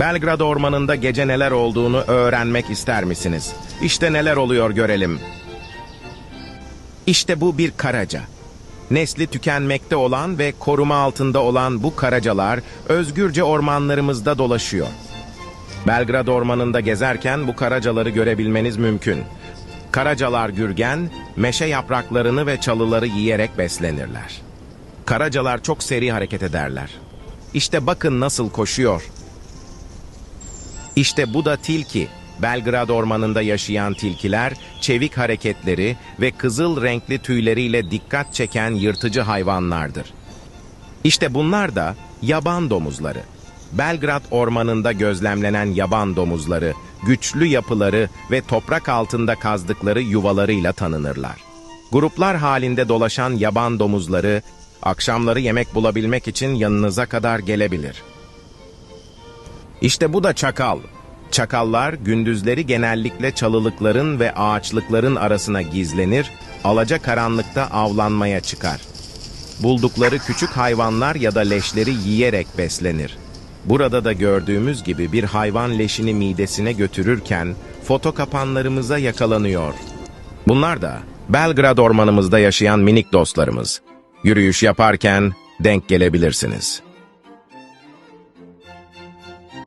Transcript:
Belgrad ormanında gece neler olduğunu öğrenmek ister misiniz? İşte neler oluyor görelim. İşte bu bir karaca. Nesli tükenmekte olan ve koruma altında olan bu karacalar özgürce ormanlarımızda dolaşıyor. Belgrad ormanında gezerken bu karacaları görebilmeniz mümkün. Karacalar gürgen, meşe yapraklarını ve çalıları yiyerek beslenirler. Karacalar çok seri hareket ederler. İşte bakın nasıl koşuyor. İşte bu da tilki. Belgrad ormanında yaşayan tilkiler, çevik hareketleri ve kızıl renkli tüyleriyle dikkat çeken yırtıcı hayvanlardır. İşte bunlar da yaban domuzları. Belgrad ormanında gözlemlenen yaban domuzları, güçlü yapıları ve toprak altında kazdıkları yuvalarıyla tanınırlar. Gruplar halinde dolaşan yaban domuzları, akşamları yemek bulabilmek için yanınıza kadar gelebilir. İşte bu da çakal. Çakallar gündüzleri genellikle çalılıkların ve ağaçlıkların arasına gizlenir, alaca karanlıkta avlanmaya çıkar. Buldukları küçük hayvanlar ya da leşleri yiyerek beslenir. Burada da gördüğümüz gibi bir hayvan leşini midesine götürürken foto kapanlarımıza yakalanıyor. Bunlar da Belgrad ormanımızda yaşayan minik dostlarımız. Yürüyüş yaparken denk gelebilirsiniz.